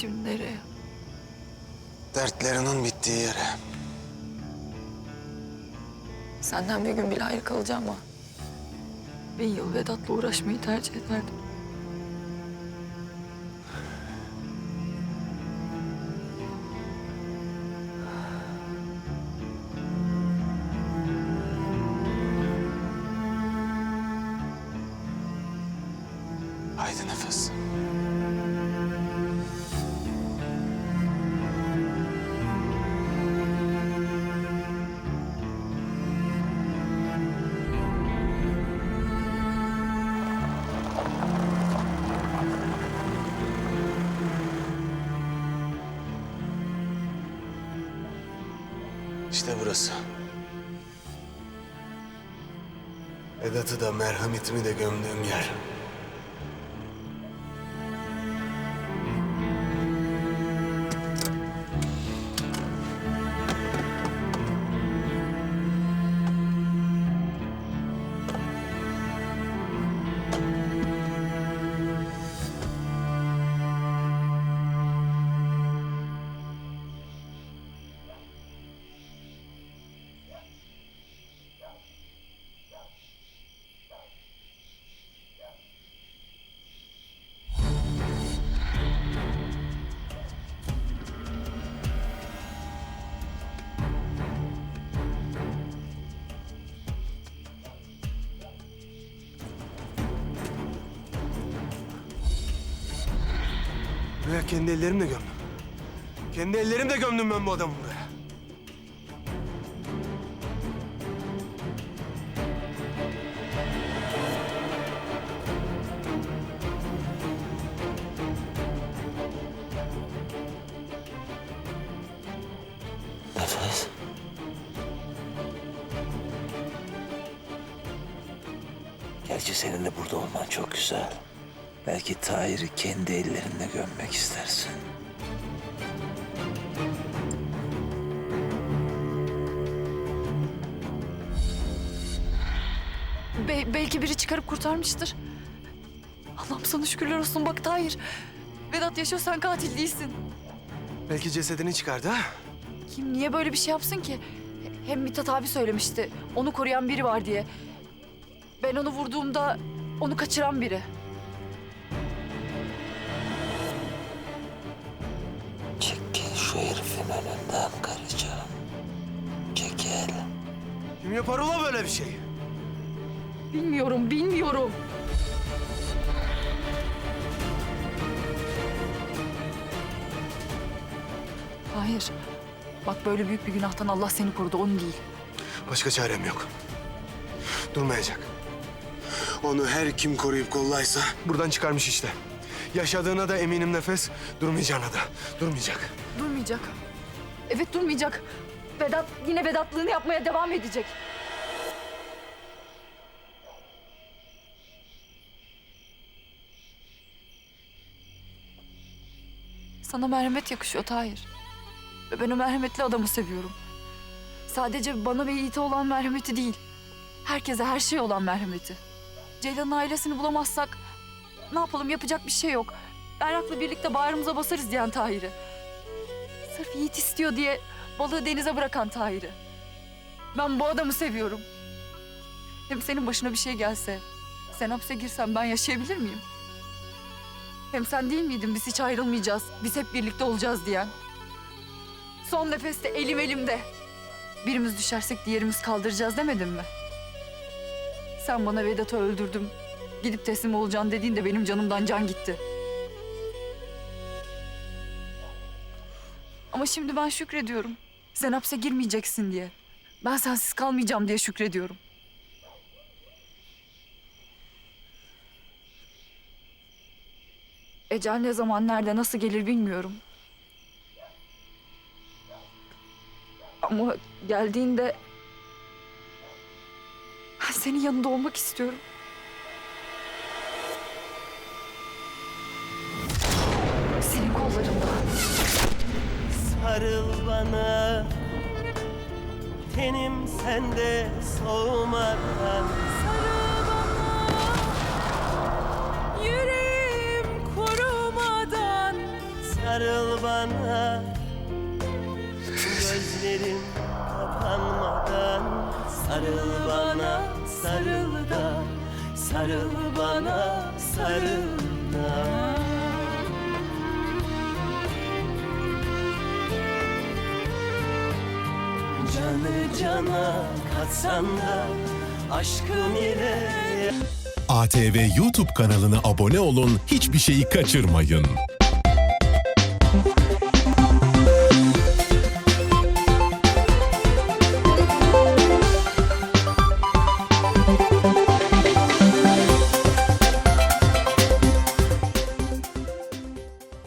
Şimdi nereye? Dertlerinin bittiği yere. Senden bir gün bile ayrı kalacağım ama... Bin yıl Vedat'la uğraşmayı tercih ederdim. Haydi nefes. İşte burası. Vedat'ı da merhametimi de gömdüğüm yer. Buraya kendi ellerimle gömdüm. Kendi ellerimle gömdüm ben bu adamı buraya. Nefes. Gerçi senin de burada olman çok güzel. Belki Tahir'i kendi ellerinle gömmek istersin. Be- belki biri çıkarıp kurtarmıştır. Allah'ım sana şükürler olsun bak Tahir. Vedat yaşıyor sen katil değilsin. Belki cesedini çıkardı ha? Kim niye böyle bir şey yapsın ki? Hem Mithat abi söylemişti. Onu koruyan biri var diye. Ben onu vurduğumda onu kaçıran biri. Şu herifin önünden karıcığım. Çekil. Kim yapar ola böyle bir şey? Bilmiyorum, bilmiyorum. Hayır. Bak böyle büyük bir günahtan Allah seni korudu, onu değil. Başka çarem yok. Durmayacak. Onu her kim koruyup kollaysa buradan çıkarmış işte. Yaşadığına da eminim nefes, durmayacağına da. Durmayacak. Durmayacak. Evet durmayacak. Vedat yine Vedatlığını yapmaya devam edecek. Sana merhamet yakışıyor Tahir. Ve ben o merhametli adamı seviyorum. Sadece bana ve Yiğit'e olan merhameti değil. Herkese her şeye olan merhameti. Ceylan'ın ailesini bulamazsak ne yapalım yapacak bir şey yok. Berrak'la birlikte bağrımıza basarız diyen Tahir'i. Sırf Yiğit istiyor diye balığı denize bırakan Tahir'i. Ben bu adamı seviyorum. Hem senin başına bir şey gelse, sen hapse girsen ben yaşayabilir miyim? Hem sen değil miydin biz hiç ayrılmayacağız, biz hep birlikte olacağız diyen? Son nefeste elim elimde. Birimiz düşersek diğerimiz kaldıracağız demedin mi? Sen bana Vedat'ı öldürdüm, gidip teslim olacaksın dediğinde benim canımdan can gitti. Ama şimdi ben şükrediyorum. Sen hapse girmeyeceksin diye. Ben sensiz kalmayacağım diye şükrediyorum. Ecel ne zaman, nerede, nasıl gelir bilmiyorum. Ama geldiğinde... Ben senin yanında olmak istiyorum. Sarıl bana. Tenim sende soğumadan. Yüreğim kuru sarıl bana. Gözlerim kapanmadan. Sarıl bana sarıl da. Sarıl bana sarıl cana katsan da aşkım ile ATV YouTube kanalına abone olun, hiçbir şeyi kaçırmayın.